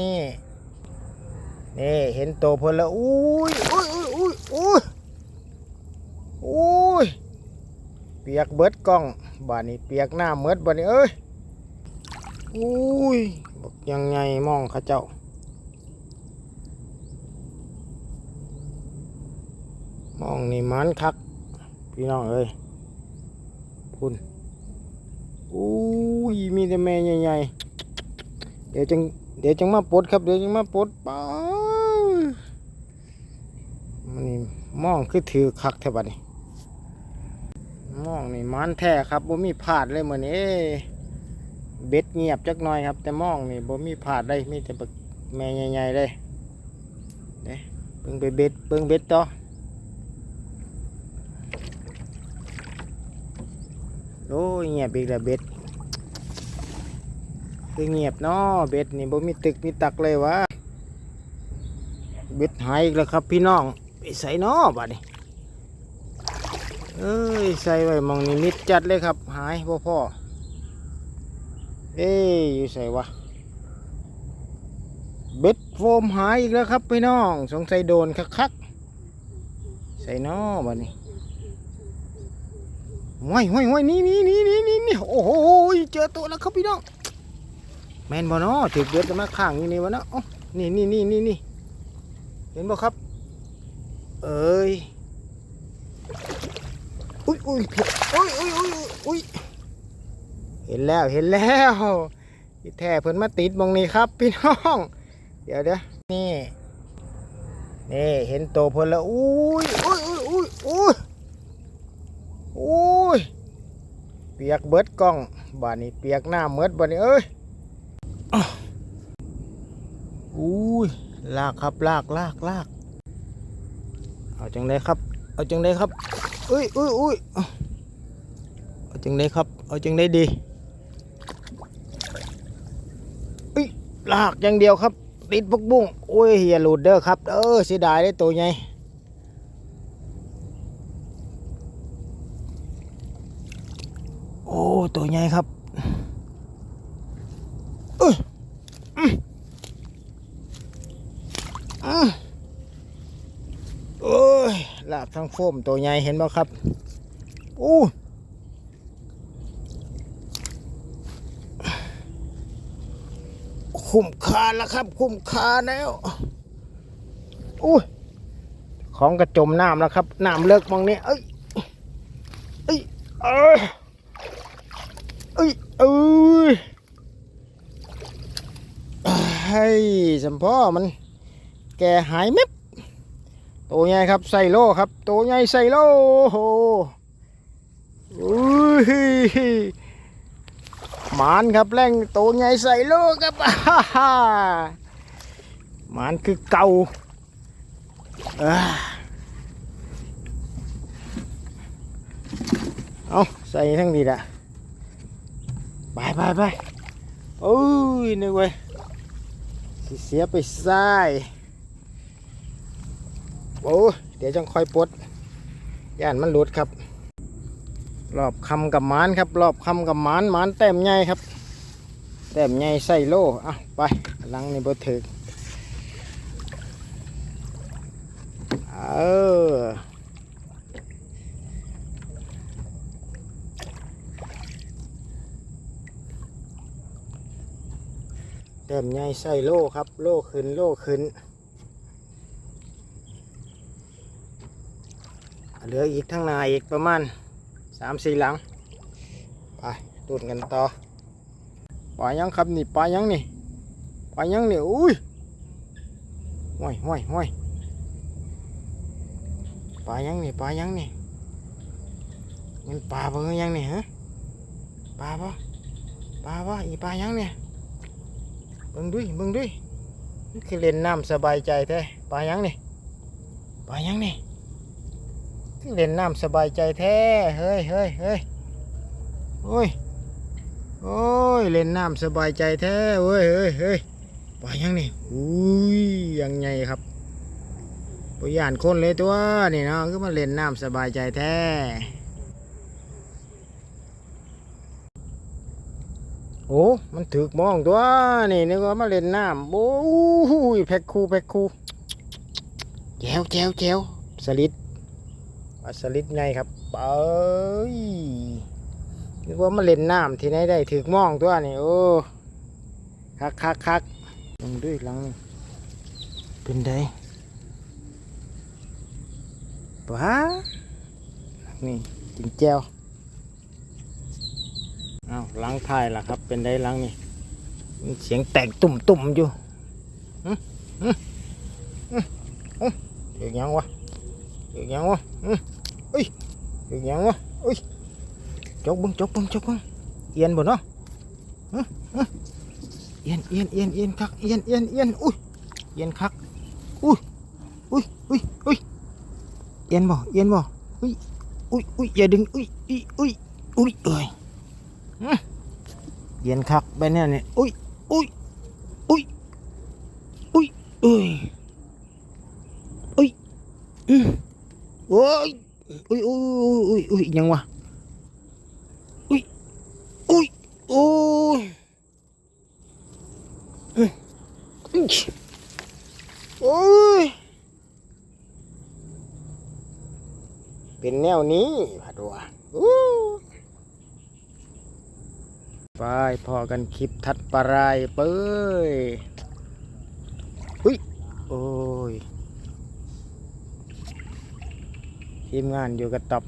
นี่นี่เห็นโตเพิ่นแล้วอุ้ยอุ้ยอุ้ยอุ้ยอุ้ยเปียกเบิดกล้องบ้านนี้เปียกหน้าเมิดบ้านนี้เอ้ยอุ้ยบอกยังไงมองเขาเจ้ามองนี่มันคัก พี่น้องเอ้ยคุณอุ้ยมีแต่แม่ใหญ่ๆ เดี๋ยวจัง ดี๋ยวจังมาปลดครับ เดี๋ยวจังมาปลดป้ามันนี่มองคือถือคักแทบัดนี่มองนี่มันแท้ครับบ่มีพลาดเลยเหมือนนี้เบ็ดเงียบจักหน่อยครับ แต่มองนี่บ่มีพลาดเลยมีแต่บักแม่ใหญ่ๆเลยเด้เบิ่งไปเบ็ดเบิ่งเบ็ดต่อโอ้เงียบอีกแล้วเบ็ด คือเงียบเนาะเบ็ดนี่บ่มีตึกมีตักเลยวะเบ็ดหายอีกแล้วครับ พี่น้องไปใส่เนาะบัดนี้เอ้ยใส่ไว้มองนี่มิดจัดเลยครับ หายพ่อพ่อเอ้ยอยู่ใส่วะเบ็ดโฟมหายอีกแล้วครับพี่น้อง สงสัยโดนคักๆใส่เนาะบัดนี้ห้วยห้วยห้วยนี่นี่นี่นี่นี่นี่โอ้โหเจอตัวแล้วครับพี่น้อง แมนบ่เนาะถือเบ็ดมาข้างอยู่นี่วะเนาะอ๊ะนี่นี่นี่นี่นี่เห็นบ่ครับ เอ้ยอุ้ยอุ้ยเผ็ดอุ้ยอุ้ยอุ้ยอุ้ยเห็นแล้วเห็นแล้วที่แท้เพิ่นมาติดมองนี้ครับ พี่น้อง เดี๋ยวเดี๋ยวนี่นี่เห็นโตเพิ่นแล้วอุ้ยอุ้ยอุ้ยอุ้ยอุ้ยอุ้ยเปียกเบิดกล้องบ้านนี้เปียกหน้าเมิดบ้านนี้เอ้ย อุ้ยลากครับลากลากลากเอาจังได้ครับ เอาจังได้ครับอุ้ยอุ้ยอุ้ยเอาจังได้ครับ เอาจังได้ดีอุ้ยลากอย่างเดียวครับ ติดพวกบุ้งโอ้ยอย่าหลุดเด้อครับเออเสียดายได้ตัวใหญ่โอ้ตัวใหญ่ครับเอ้ย อื้อโอ้ย ลาบทั้งโฟมตัวใหญ่เห็นบ่ครับอู้คุ้มค่าแล้วครับ คุ้มค่าแล้วอู้ของกระจมน้ำแล้วครับน้ำเลิกมองนี้เอ้ยเอ้ยเอ้ยเอ้ยเอ้ยเฮ้ยสัมพ่อมันแกหายเม็บ ตัวใหญ่ครับไซโลครับตัวใหญ่ไซโลโอ้โหอุ้ยหมานครับแรงตัวใหญ่ไซโลครับฮ่าฮ่าหมานคือเก่าเอาใส่ทั้งดีละไปไปไปโอ้ยนึกเว้เสียไปซ้าย โอ้เดี๋ยวจังค่อยปลดย่านมันหลุดครับ รอบคำกับมานครับ รอบคำกับมานมานแต้มใหญ่ครับ แต้มใหญ่ใส่โล่อะไปหลังนี่บ่ถึกเออแต้มใหญ่ใส่โล่ครับ โล่ขึ้นโล่ขึ้น เหลืออีกทั้งนาอีกประมาณสามสี่หลังไปตูดกันต่อปล่อยยังครับนี่ปล่อยยังนี่ปล่อยยังนี่อุ้ยห้วยห้วยห้วยปลายังนี่ปลายังนี่มันปลาเบอร์ยังนี่ฮะปลาปะปลาปะอีปลายังเนี่ยเบิ่งด้วยเบิ่งด้วยนี่คือเล่นน้ำสบายใจแท้ปลายังนี่ปลายังนี่ เล่นน้ำสบายใจแท้ เฮ้ยเฮ้ยเฮ้ยโอ้ย โอ้ย เล่นน้ำสบายใจแท้เฮ้ยเฮ้ยเฮ้ยปล่อยยังนี่อุ้ยยังไงครับปยานคนเลยตัวนี่เนาะก็มาเล่นน้ำสบายใจแท้โอ้ มันถึกมองตัวนี่นึกว่ามาเล่นน้ำโอ้ยแพ็คคูแพ็คคูแจวแจวแจวสลิด ปลาสลิดไงครับเอ้ยนึกว่ามาเล่นน้ำที่ไหนได้ถึกมองตัวนี่โอ้คักคักคักลงด้วยหลังเป็นไดว้านี่กินแจวเอ้าล้างท้ายล่ะครับ เป็นได้ล้างนี่มีเสียงแตกตุ่มตุ่มอยู่เสียงยังวะ เสียงยังวะหึเอ้ยเสียงยังวะเอ้ยจกบึงจกบึงจกบึงเอียนบ่เนาะเอียนเอียนเอียนเอียนคักเอียนเอียนเอียนอุ้ยเอียนคักอุ้ยอุ้ยอุ้ยอุ้ยเอียนบ่เอียนบ่อุ้ยอุ้ยอุ้ยอย่าดึงอุ้ยอุ้ยอุ้ยอุ้ยเอ้ยเย็นคักไปเนี่ยนี่อุ้ยอุ้ยอุ้ยอุ้ยเอ้ยอุ้ยอืม อ้ยอุ้ยอุ้ยอุ้ยอุ้ยยังวะอุ้ยอุ้ยโอ้ยอืมอิ๊ยโอ้ยเป็นแนวนี้ผัดว่าอู้ไปพอกันคลิปทัดปลายเป้ยหุ้ยโอ้ย ทีมงานอยู่กับตับ